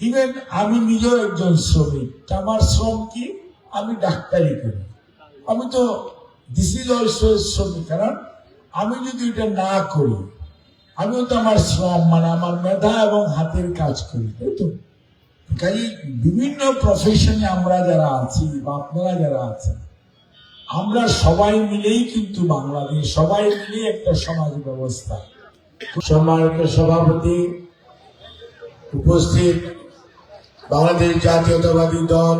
Even আমি নিজেও একজন শ্রমিক আমার শ্রম কি? আমি ডাক্তারি করি। আমি তো দিস ইজ অলসো শ্রমিক, কারণ আমি যদি এটা না করি, আমিও তো আমার শ্রম মানে আমার মেধা এবং হাতের কাজ করি, তাই তো? কাজে বিভিন্ন প্রফেশনে আমরা যারা আছি, বা আপনারা যারা আছেন, আমরা সবাই মিলেই কিন্তু বাংলাদেশ, সবাই মিলেই একটা সমাজ ব্যবস্থা। সম্মানিত সভাপতি, উপস্থিত বাংলাদেশ জাতীয়তাবাদী দল,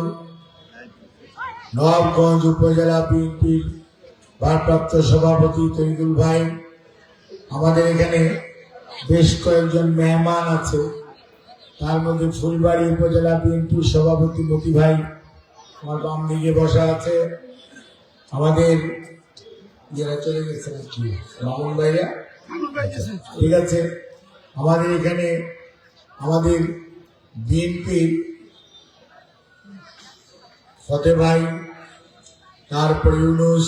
নবাবগঞ্জ উপজেলা বিএনপির ভারপ্রাপ্ত সভাপতি তৈদুল ভাই। আমাদের এখানে বেশ কয়েকজন মেহমান আছে। তার মধ্যে ফুলবাড়ি উপজেলা বিএনপির সভাপতি মতি ভাই আমার বাম দিকে বসা আছে। আমাদের যারা চলে গেছে নাকি মামুন ভাইয়া ঠিক আছে। আমাদের এখানে আমাদের বিএনপির ফতে ভাই, তারপরে ইউনুস,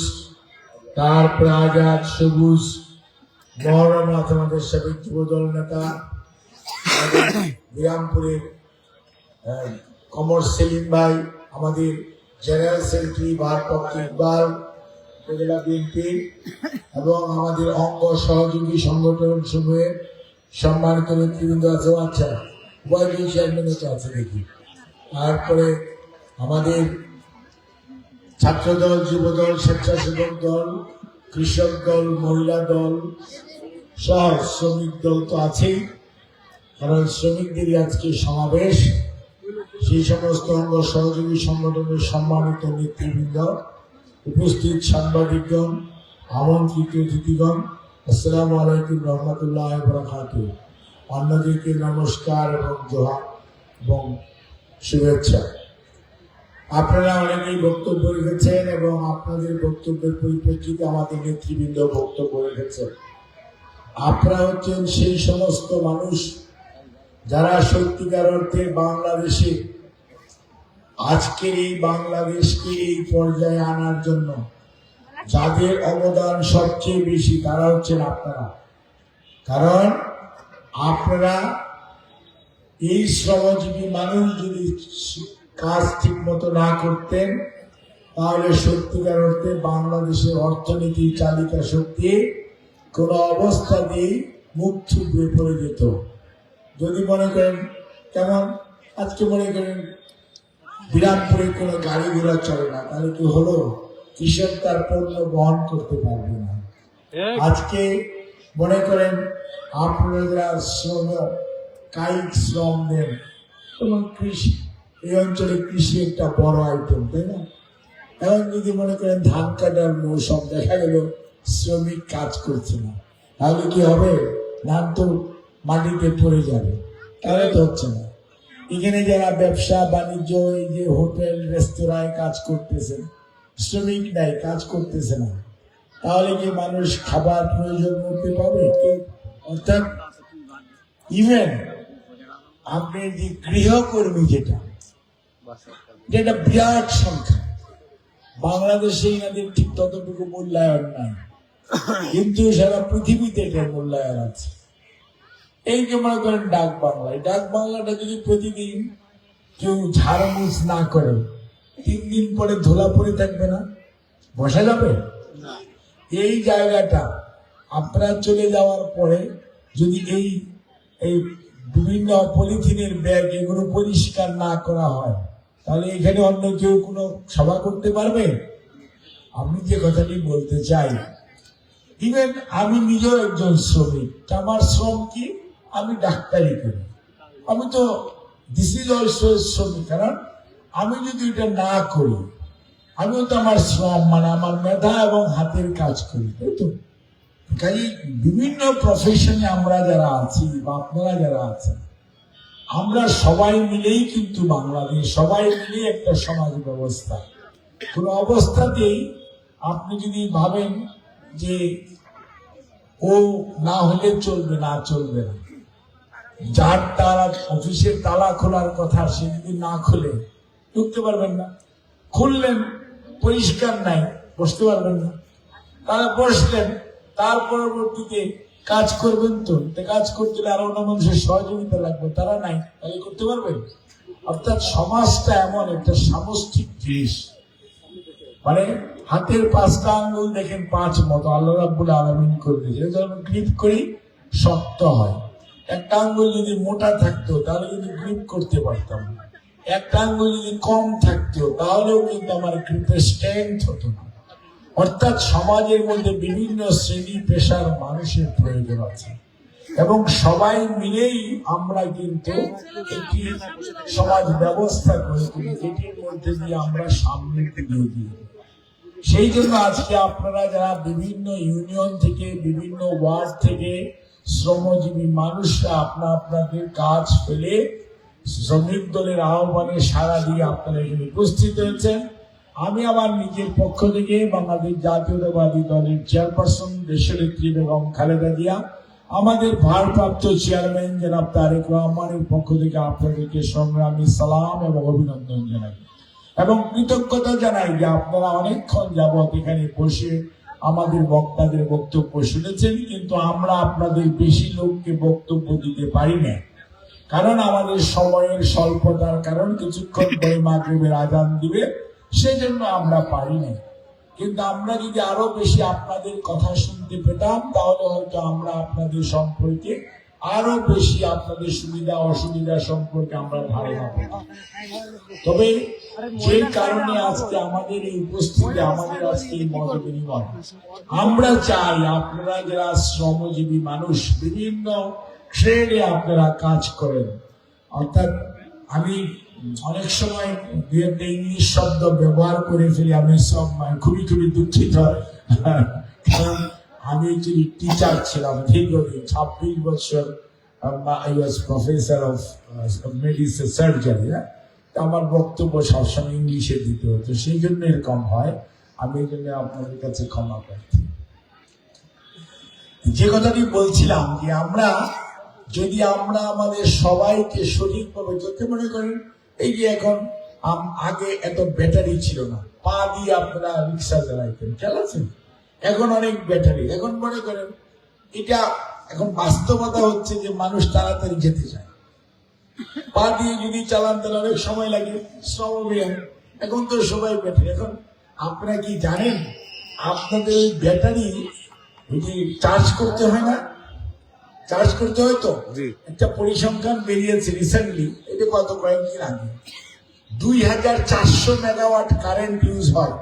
তারপরে আজাদ, সবুজ মহরম নাথ আমাদের সাবেক যুবদল নেতা, বিরামপুরের কমর সেলিম ভাই, আমাদের জেনারেল সেক্রেটারি ভারপ্রাপ্ত ইকবাল, উপজেলা বিএনপি, এবং আমাদের অঙ্গ সহযোগী সংগঠন সমূহের সম্মানিত নেতৃবৃন্দ আছে আচ্ছা উভয় চেয়ারম্যানও তো আছে দেখি। তারপরে আমাদের ছাত্রদল, যুবদল, স্বেচ্ছাসেবক দল, কৃষক দল, মহিলা দল, সহ শ্রমিক দল তো আছেই। কারণ শ্রমিকদেরই আজকে সমাবেশ। সেই সমস্ত অঙ্গ সহযোগী সংগঠনের সম্মানিত নেতৃবৃন্দ, উপস্থিত সাংবাদিকগণ, আমন্ত্রিত অতিথিগণ, আসসালামু আলাইকুম রহমতুল্লাহ বরকাত অন্যদেরকে নমস্কার এবং জোহার এবং শুভেচ্ছা। আপনারা অনেকেই বক্তব্য রেখেছেন এবং আপনাদের বক্তব্যের পরিপ্রেক্ষিতে আমাদের নেতৃবৃন্দ বক্তব্য রেখেছেন। আপনারা হচ্ছেন সেই সমস্ত মানুষ যারা সত্যিকার অর্থে বাংলাদেশে আজকের এই বাংলাদেশকে এই পর্যায়ে আনার জন্য যাদের অবদান সবচেয়ে বেশি তারা হচ্ছেন আপনারা। কারণ আপনারা এই শ্রমজীবী মানুষ যদি কাজ ঠিক মতো না করতেন তাহলে সত্যিকার অর্থে বাংলাদেশের অর্থনীতি চালিকা শক্তি কোনো অবস্থাতেই মুখ থুবড়ে পড়ে যেত। যদি মনে করেন কেমন? আজকে মনে করেন বিরাটপুরে কোনো গাড়ি ঘোড়া চলে না তাহলে কি হলো? কৃষক তার পণ্য বহন করতে পারবে না। আজকে মনে করেন আপনারা কায়িক শ্রম দেন। এবং কৃষি, এই অঞ্চলে কৃষি একটা বড় আইটেম তাই না? এখন যদি মনে করেন ধান কাটার মৌসুম, দেখা গেল শ্রমিক কাজ করছে না। তাহলে কি হবে? ধান তো মাটিতে পড়ে যাবে। তাহলে তো হচ্ছে না। এখানে যারা ব্যবসা, বাণিজ্য, এই যে হোটেল, রেস্তোরাঁয় কাজ করতেছে, শ্রমিক নাই, কাজ করতেছে না। তাহলে কি মানুষ খাবার প্রয়োজন করতে পাবে? কেউ- অর্থাৎ ইভেন আপনি যে গৃহকর্মী যেটা যেটা বিরাট সংখ্যা। বাংলাদেশে এনাদের ঠিক ততটুকু মূল্যায়ন নাই। কিন্তু সারা পৃথিবীতে এটার মূল্যায়ন আছে। এই যে মনে করেন ডাক বাংলায় ডাক বাংলাটা যদি প্রতিদিন কেউ ঝাড়মুছ না করে তিন দিন পরে ধুলা পড়ে থাকবে না? বসা যাবে? এই জায়গাটা আপনার চলে যাওয়ার পরে যদি এই এই বিভিন্ন পলিথিনের ব্যাগ এগুলো পরিষ্কার না করা হয়, তাহলে এখানে অন্য কেউ কোনো সভা করতে পারবে? আমি যে কথাটি বলতে চাই ইভেন আমি নিজেও একজন শ্রমিক আমার শ্রম কি? আমি ডাক্তারি করি। আমি তো দিস ইজ অলসো শ্রমিক, কারণ আমি যদি এটা না করি, আমিও তো আমার শ্রম মানে আমার মেধা এবং হাতের কাজ করি, তাই তো? কাজে বিভিন্ন প্রফেশনে আমরা যারা আছি বা আপনারা যারা আছেন, আমরা সবাই মিলেই কিন্তু বাংলাদেশ, সবাই মিলে একটা সমাজ ব্যবস্থা। কোন অবস্থাতেই আপনি যদি ভাবেন যে ও না হলে চলবে, না চলবে না। যার তালা, অফিসের তালা খোলার কথা, সে যদি না খুলে, ঢুকতে পারবেন না। খুললেন, পরিষ্কার নাই, বসতে পারবেন না। তারা বসলেন তার পরবর্তীতে কাজ করবেন তো? কাজ করতে আরও অন্য মানুষের সহযোগিতা লাগবে। তারা নাই, তাহলে করতে পারবেন? অর্থাৎ সমাজটা এমন, একটা সামষ্টিক জিনিস। মানে হাতের পাঁচটা আঙ্গুল দেখেন, পাঁচ মতো। আল্লাহ রাব্বুল আলামিন করে দিয়েছে। যখন গ্রিপ করি, শক্ত হয়। একটা আঙ্গুল যদি মোটা থাকতো, তাহলে কিন্তু গ্রিপ করতে পারতাম। একটা আঙ্গুল যদি কম থাকতো, তাহলেও কিন্তু আমার গ্রিপের স্ট্রেংথ হতো না। অর্থাৎ সমাজের মধ্যে বিভিন্ন শ্রেণি পেশার মানুষের প্রয়োজন আছে। এবং সবাই মিলেই আমরা কিন্তু একটি সমাজ ব্যবস্থা করে তুলি, যেটির মধ্যে দিয়ে আমরা সামনে দিয়ে সেই জন্য আজকে আপনারা যারা বিভিন্ন ইউনিয়ন থেকে, বিভিন্ন ওয়ার্ড থেকে শ্রমজীবী মানুষরা আপনার আপনাদের কাজ ফেলে শ্রমিক দলের আহ্বানে সারা দিয়ে আপনারা এখানে উপস্থিত হয়েছেন। আমি আমার নিজের পক্ষ থেকে বাংলাদেশ জাতীয়তাবাদী দলের চেয়ারপারসন দেশনেত্রী বেগম খালেদা জিয়া, আমাদের ভারপ্রাপ্ত চেয়ারম্যান জনাব তারেক রহমানের পক্ষ থেকে আপনাদেরকে সংগ্রামী সালাম এবং অভিনন্দন জানাই। এবং কৃতজ্ঞতা জানাই যে আপনারা অনেকক্ষণ যাবৎ এখানে বসে আমাদের বক্তাদের বক্তব্য শুনেছেন, কিন্তু আমরা আপনাদের বেশি লোককে বক্তব্য দিতে পারি না। কারণ আমাদের সময়ের স্বল্পতার কারণ কিছুক্ষণ পরে মাগরিবের আজান দিবে। সেজন্য আমরা পারি না কিন্তু আমরা যদি আরও বেশি আপনাদের কথা শুনতে পেতাম, তাহলে হয়তো আমরা আপনাদের সম্পর্কে আরও বেশি আপনাদের সুবিধা, অসুবিধা সম্পর্কে আমরা ধারণা পেতাম। তবে যে কারণে আজকে আমাদের এই উপস্থিতি, আমাদের আজকে এই মত বিনিময় আমরা চাই আপনারা যারা শ্রমজীবী মানুষ, বিভিন্ন ট্রেডে আপনারা কাজ করেন। অর্থাৎ আমি অনেক সময় দু একটা ইংলিশ শব্দ ব্যবহার করে ফেলি, আমি সব মানে খুবই খুবই দুঃখিত। কারণ আমি একচুয়ালি টিচার ছিলাম দীর্ঘদিন, ছাব্বিশ বছর I was professor of medicine surgery আমার বক্তব্য সবসময় ইংলিশে দিতে হতো, সেই জন্য এরকম হয়। আমি এই জন্য আপনাদের কাছে ক্ষমা প্রার্থী। যে কথাটি বলছিলাম যে আমরা, যদি আমরা আমাদের সবাইকে সঠিকভাবে করতে মনে করেন এই যে এখন আগে এত ব্যাটারি ছিল না। পা দিয়ে আপনারা রিক্সা চালাইতেন, খেয়াল এখন অনেক ব্যাটারি। এখন মনে করেন, এটা এখন বাস্তবতা হচ্ছে যে মানুষ তাড়াতাড়ি যেতে চায়। পা দিয়ে যদি চালান, তাহলে অনেক সময় লাগে, শ্রম ব্যয়। এখন তো সবাই ব্যাটারি। এখন আপনারা কি জানেন, আপনাদের ব্যাটারি যদি চার্জ করতে হয় না চার্জ করতে হয় তো? একটা পরিসংখ্যান বেরিয়েছে রিসেন্টলি এটা কত? কয়েকদিন আগে। দুই হাজার চারশো মেগাওয়াট কারেন্ট ইউজ হয়।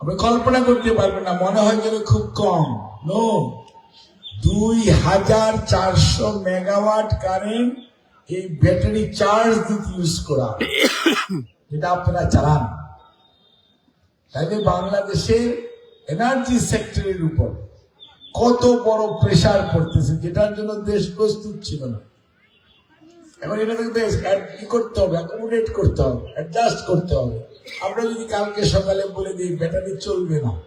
আপনি কল্পনা করতে পারবেন না মনে হয় যেন খুব কম। নো দুই হাজার চারশো মেগাওয়াট কারেন্ট এই ব্যাটারি চার্জ দিতে ইউজ করা। যেটা আপনারা চালান। তাইলে বাংলাদেশের এনার্জি সেক্টরের উপর। কত বড় প্রেশার পড়তেছে, যেটার জন্য দেশ প্রস্তুত ছিল না। এখন বেশ add- কি করতে হবে অ্যাকোমোডেট করতে হবে অ্যাডজাস্ট করতে হবে। আমরা যদি কালকে সকালে বলে দিই ব্যাটারি চলবে না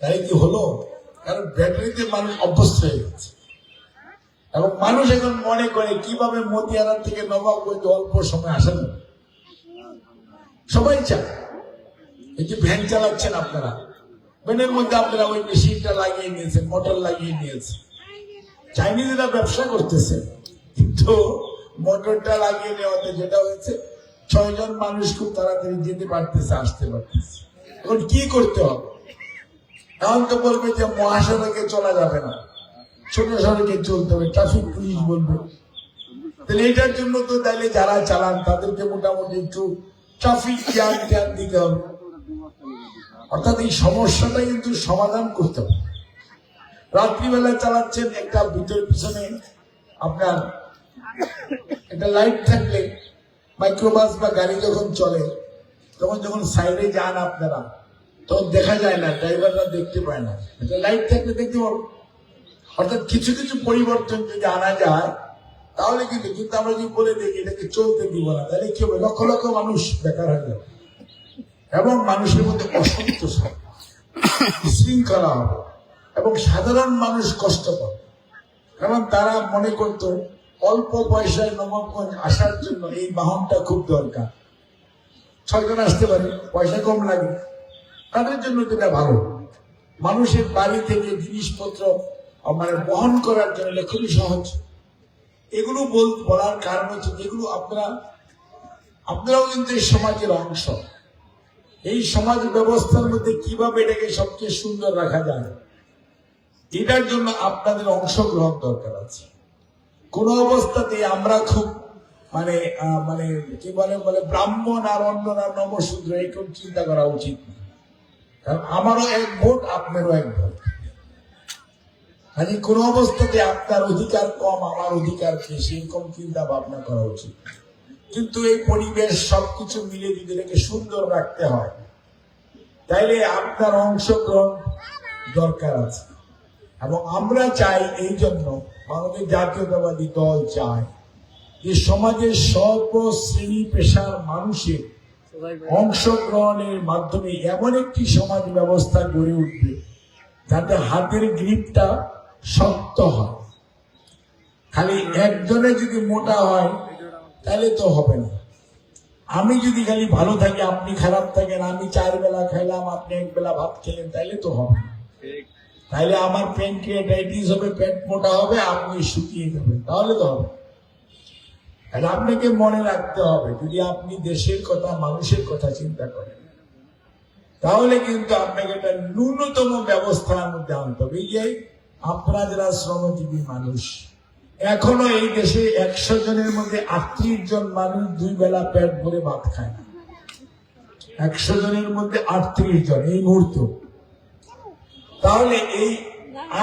তাই কি হলো? কারণ ব্যাটারিতে মানুষ অভ্যস্ত হয়ে গেছে এবং মানুষ এখন মনে করে, কীভাবে মতিয়ারা থেকে নবাবগঞ্জ অল্প সময় আসা যাবে? সবাই চায়। এই যে ভ্যান চালাচ্ছেন আপনারা ভ্যানের মধ্যে আপনারা ওই মেশিনটা লাগিয়ে নিয়েছেন মোটর লাগিয়ে নিয়েছেন চাইনিজরা ব্যবসা করতেছে, কিন্তু মোটরটা লাগিয়ে নেওয়াতে যেটা হয়েছে, ছয়জন মানুষ খুব তাড়াতাড়ি যেতে পারতেছে, আসতে পারতেছে। এখন কি করতে হবে? এখন তো বলবে যে মহাসড়কে চলা যাবে না। ছোট সড়কে চলতে হবে ট্রাফিক পুলিশ বলবে। তাহলে এটার জন্য তো তাইলে যারা চালান, তাদেরকে মোটামুটি একটু ট্রাফিক জ্যাম ট্যাম দিতে হবে। অর্থাৎ এই সমস্যাটা কিন্তু সমাধান করতে হবে। রাত্রিবেলা চালাচ্ছেন একটা ভিতর পিছনে আপনার একটা লাইট থাকলে মাইক্রোবাস বা গাড়ি যখন চলে, তখন যখন সাইডে যান আপনারা, তখন দেখা যায় না ড্রাইভাররা দেখতে পায় না। একটা লাইট থাকলে দেখতে পাবো। অর্থাৎ কিছু কিছু পরিবর্তন যদি আনা যায়, তাহলে কিন্তু কিন্তু আমরা যদি বলে দিই এটাকে চলতে দিব না, তাহলে কি হবে? লক্ষ লক্ষ মানুষ বেকার হয়ে যাবে। এবং মানুষের মধ্যে অসন্তোষ হবে শৃঙ্খলা হবে। এবং সাধারণ মানুষ কষ্ট পাবে। কারণ তারা মনে করত, অল্প পয়সায় নবাবগঞ্জ আসার জন্য এই বাহনটা খুব দরকার। ছয়জন আসতে পারে, পয়সা কম লাগে। তাদের জন্য যেটা ভালো। মানুষের বাড়ি থেকে জিনিসপত্র মানে বহন করার জন্য এটা খুবই সহজ। এগুলো বল, বলার কারণ হচ্ছে যেগুলো আপনারা, আপনারাও কিন্তু এই সমাজের অংশ। এই সমাজ ব্যবস্থার মধ্যে কীভাবে এটাকে সবচেয়ে সুন্দর রাখা যায়? এটার জন্য আপনাদের অংশগ্রহণ দরকার আছে। কোন অবস্থাতে আমরা খুব মানে মানে কি বলে বলে ব্রাহ্মণ আর অন্যরা নবশূদ্র এরকম চিন্তা করা উচিত না। কারণ আমারও এক ভোট, আপনারও এক ভোট। মানে কোন অবস্থাতে আপনার অধিকার কম, আমার অধিকার বেশি, এরকম চিন্তা ভাবনা করা উচিত কিন্তু এই পরিবেশ সবকিছু মিলে যদি সুন্দর রাখতে হয়, তাইলে আপনার অংশগ্রহণ দরকার আছে। এবং আমরা চাই এই জন্য বাংলাদেশ জাতীয়তাবাদী দল চায় যে সমাজের সর্ব শ্রেণি পেশার মানুষের অংশগ্রহণের মাধ্যমে এমন একটি সমাজ ব্যবস্থা গড়ে উঠবে যাতে হাতের গ্রিপটা শক্ত হয়। খালি একজনে যদি মোটা হয় তাহলে তো হবে না। আমি যদি খালি ভালো থাকি আপনি খারাপ থাকেন আমি চার বেলা খাইলাম আপনি এক বেলা ভাত খেলেন তাইলে তো হবে না। তাইলে আমার প্যানক্রিয়াটাইটিস হবে পেট মোটা হবে আপনি শুকিয়ে যাবেন তাহলে তো হবে তাহলে আপনাকে মনে রাখতে হবে যদি আপনি দেশের কথা মানুষের কথা চিন্তা করেন তাহলে কিন্তু আপনাকে একটা ন্যূনতম ব্যবস্থার মধ্যে আনতে হবে। এই যে আপনারা যারা শ্রমজীবী মানুষ এখনও এই দেশে একশো জনের মধ্যে আটত্রিশ জন মানুষ দুই বেলা পেট ভরে ভাত খায়। একশো জনের মধ্যে আটত্রিশ জন, এই মুহূর্তে। তাহলে এই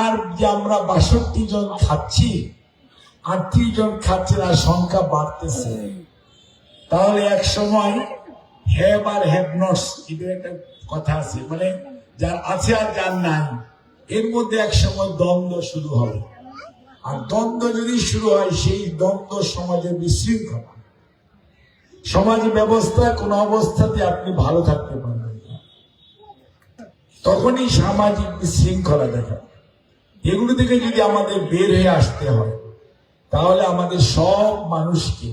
আর যে আমরা বাষট্টি জন খাচ্ছি, আটত্রিশ জন খাচ্ছে আর সংখ্যা বাড়তেছে। তাহলে এক সময় হ্যাভ আর হ্যাভ নটস এটা একটা কথা আছে। মানে যার আছে আর যার নাই, এর মধ্যে এক সময় দ্বন্দ্ব শুরু হবে। আর দ্বন্দ্ব যদি শুরু হয়, সেই দ্বন্দ্ব সমাজে বিশৃঙ্খলা। সমাজ ব্যবস্থা কোন অবস্থাতে আপনি ভালো থাকতে পারবেন না। তখনই সামাজিক বিশৃঙ্খলা দেখা এগুলো থেকে যদি আমাদের বের হয়ে আসতে হয়, তাহলে আমাদের সব মানুষকে,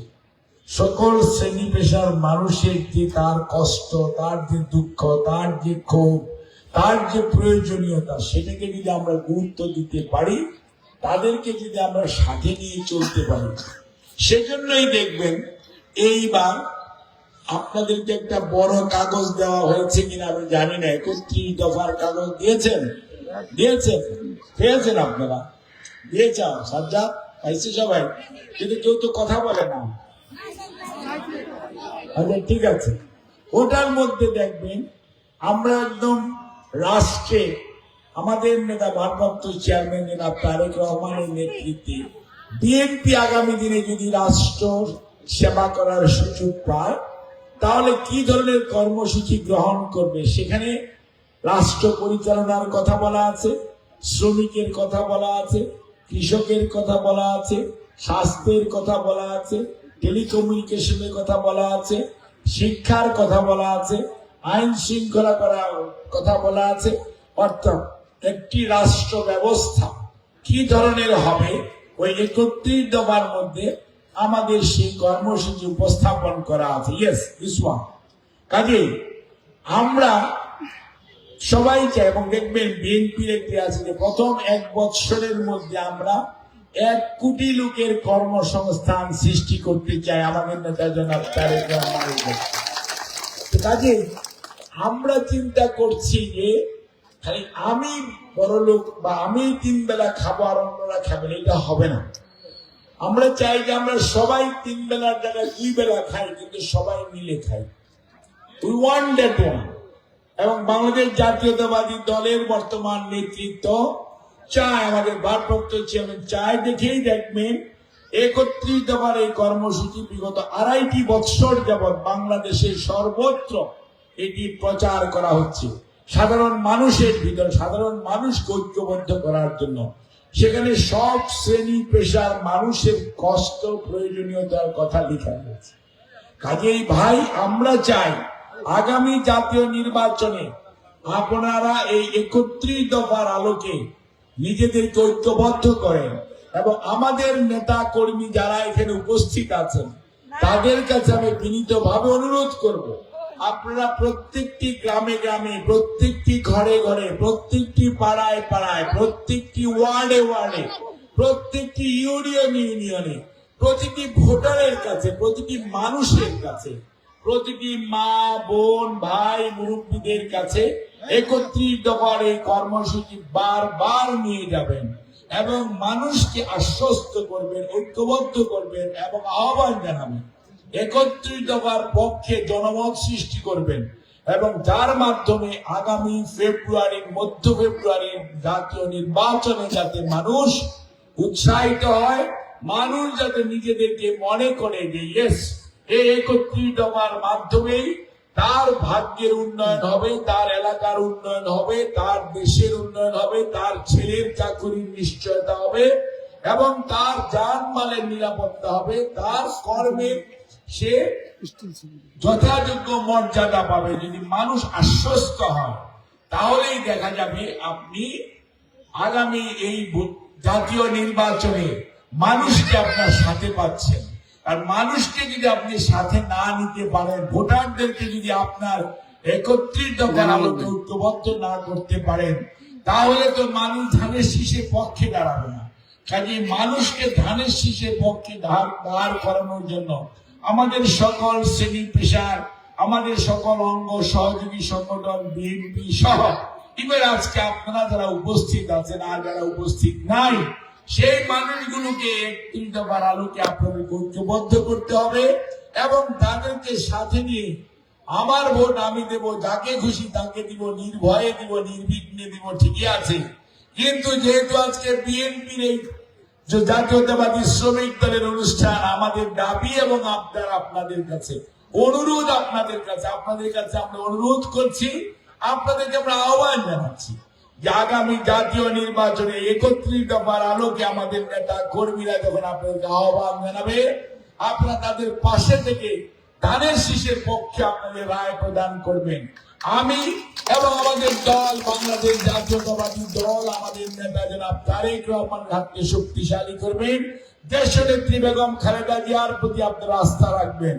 সকল শ্রেণি পেশার মানুষের যে তার কষ্ট, তার যে দুঃখ, তার যে ক্ষোভ, তার যে প্রয়োজনীয়তা, সেটাকে যদি আমরা গুরুত্ব দিতে পারি তাদেরকে যদি আমরা সাথে নিয়ে চলতে পারি, সেজন্যই দেখবেন এইবার আপনাদেরকে একটা বড় কাগজ দেওয়া হয়েছে কিনা আমি জানি না, একত্রিশ দফার কাগজ দিয়েছেন? দিয়েছেন। পেয়েছেন আপনারা? দিয়েছেন সাজ্জাদ, পাইছে সবাই? কিন্তু কেউ তো কথা বলে না। আচ্ছা ঠিক আছে। ওটার মধ্যে দেখবেন আমরা একদম রাষ্ট্রে আমাদের নেতা ভারপ্রাপ্ত চেয়ারম্যান নেতা তারেক রহমানের নেতৃত্বে বিএনপি আগামী দিনে যদি রাষ্ট্র সেবা করার সুযোগ পায়, তাহলে কি ধরনের কর্মসূচি গ্রহণ করবে? সেখানে রাষ্ট্র পরিচালনার কথা বলা আছে, শ্রমিকের কথা বলা আছে, কৃষকের কথা বলা আছে, স্বাস্থ্যের কথা বলা আছে, টেলিকমিউনিকেশনের কথা বলা আছে, শিক্ষার কথা বলা আছে, আইন শৃঙ্খলা করার কথা বলা আছে। অর্থাৎ একটি রাষ্ট্র ব্যবস্থা কি ধরনের হবে, ওই একত্রিশ দফার মধ্যে আমাদের সেই কর্মসূচি উপস্থাপন করা আছে। ইয়েস ইসওয়ান কাজে আমরা সবাই চাই, এবং দেখবেন বিএনপির একটি আছে যে প্রথম এক বৎসরের মধ্যে আমরা এক কোটি লোকের কর্মসংস্থান সৃষ্টি করতে চাই আমাদের নেতা জনাব কাজে আমরা চিন্তা করছি যে খালি আমি বড় লোক বা আমি তিন বেলা খাব আর অন্যরা খাবেন এটা হবে না। আমরা চাই যে আমরা সবাই তিন বেলার জায়গায় দুই বেলা খাই, কিন্তু সবাই মিলে খাই। উই ওয়ান্ট দ্যাট ওয়ান এবং বাংলাদেশ জাতীয়তাবাদী দলের বর্তমান নেতৃত্ব চায়, আমাদের ভারপ্রাপ্ত চেয়ারম্যান চায়, দেখেই দেখবেন, একত্রিশ দফার এই কর্মসূচি বিগত আড়াইটি বৎসর যাবৎ বাংলাদেশের সর্বত্র এটি প্রচার করা হচ্ছে। সাধারণ মানুষের ভিতর, সাধারণ মানুষকে ঐক্যবদ্ধ করার জন্য। সেখানে সব শ্রেণি পেশার মানুষের কষ্ট, প্রয়োজনীয়তার কথা লেখা হয়েছে কাজেই ভাই, আমরা চাই আগামী জাতীয় নির্বাচনে আপনারা এই একত্রিশ দফার আলোকে নিজেদেরকে ঐক্যবদ্ধ করেন এবং আমাদের নেতা কর্মী যারা এখানে উপস্থিত আছেন, তাদের কাছে আমি বিনীতভাবে অনুরোধ করব। আপনারা প্রত্যেকটি গ্রামে গ্রামে, প্রত্যেকটি ঘরে ঘরে, প্রত্যেকটি পাড়ায় পাড়ায়, প্রত্যেকটি ওয়ার্ডে ওয়ার্ডে, প্রত্যেকটি ইউনিয়ন ইউনিয়নে, প্রতিটি ভোটারের কাছে, প্রতিটি মানুষের কাছে, প্রতিটি মা, বোন, ভাই, মুরব্বীদের কাছে একত্রিত দফার এই কর্মসূচি বারবার নিয়ে যাবেন এবং মানুষকে আশ্বস্ত করবেন, ঐক্যবদ্ধ করবেন এবং আহ্বান জানাবেন। একত্রিত হওয়ার পক্ষে জনমত সৃষ্টি করবেন এবং যার মাধ্যমে আগামী ফেব্রুয়ারির মধ্য ফেব্রুয়ারির জাতীয় নির্বাচনে যাতে মানুষ উৎসাহিত হয়, মানুষ যাতে নিজেদেরকে মনে করে যে ইয়েস এই একত্রিত হওয়ার মাধ্যমেই তার ভাগ্যের উন্নয়ন হবে, তার এলাকার উন্নয়ন হবে, তার দেশের উন্নয়ন হবে, তার ছেলের চাকরির নিশ্চয়তা হবে এবং তার জানমালের নিরাপত্তা হবে, তার কর্মে সে যথাযোগ্য মর্যাদা পাবে। যদি মানুষ আশ্বস্ত হয় তাহলেই দেখা যাবে আপনি আগামী এই জাতীয় নির্বাচনে মানুষকে আপনার সাথে পাচ্ছেন। আর মানুষকে যদি আপনি সাথে না নিতে পারেন ভোটারদেরকে যদি আপনার একত্রিত করালোকে ঐক্যবদ্ধ না করতে পারেন তাহলে তো মানুষ ধানের শীষের পক্ষে দাঁড়াবে না। কাজে মানুষকে ধানের শীষের পক্ষে দাঁড় করানোর জন্য আমাদের সকল শ্রেণি পেশার, আমাদের সকল অঙ্গ সহযোগী সংগঠন বিএনপি সহ, এবার আজকে আপনারা যারা উপস্থিত আছেন আর যারা উপস্থিত নাই, সেই মানুষগুলোকে একটি আলোকে আপনাদের ঐক্যবদ্ধ করতে হবে এবং তাদেরকে সাথে নিয়ে আমার ভোট আমি দেব, যাকে খুশি তাকে দিব, নির্ভয়ে দিব, নির্বিঘ্নে দিব, ঠিকই আছে। কিন্তু যেহেতু আজকে বিএনপির এই যে জাতীয়তাবাদী শ্রমিক দলের অনুষ্ঠান আমাদের দাবি এবং আপনার আপনাদের কাছে, অনুরোধ আপনাদের কাছে আপনাদের কাছে আমরা অনুরোধ করছি, আপনাদেরকে আমরা আহ্বান জানাচ্ছি আগামী জাতীয় নির্বাচনে একত্রিত দফার আলোকে আমাদের নেতা কর্মীরা যখন আপনাদেরকে আহ্বান জানাবে, আপনারা তাদের পাশে থেকে ধানের শীষের পক্ষে আপনাদের রায় প্রদান করবেন। আমি এবং আমাদের দল, বাংলাদেশ জাতীয়তাবাদী দল, আমাদের নেতা জনাব তারেক রহমান হাতকে শক্তিশালী করবেন। দেশ নেত্রী বেগম খালেদা জিয়ার প্রতি আপনারা আস্থা রাখবেন।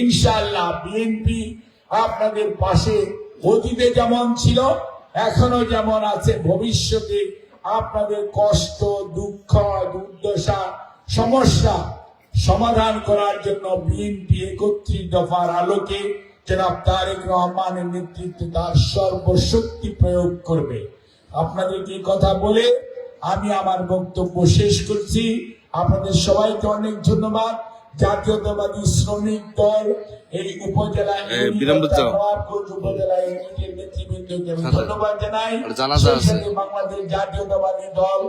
ইনশাআল্লাহ বিএনপি আপনাদের পাশে অতীতে যেমন ছিল এখনও যেমন আছে। ভবিষ্যতে আপনাদের কষ্ট, দুঃখ, দুর্দশা, সমস্যা সমাধান করার জন্য বিএনপি একত্রিশ দফার আলোকে জনাব তারেক রহমানের নেতৃত্বে তার সর্বশক্তি প্রয়োগ করবে। আপনাদেরকে কথা বলে আমি আমার বক্তব্য শেষ করছি। আপনাদের সবাইকে অনেক ধন্যবাদ। জাতীয়তাবাদী শ্রমিক দল এই উপজেলা ইউনিটের নেতৃবৃন্দকে আচ্ছা। ধন্যবাদ জানাই। বাংলাদেশ জাতীয়তাবাদী দল।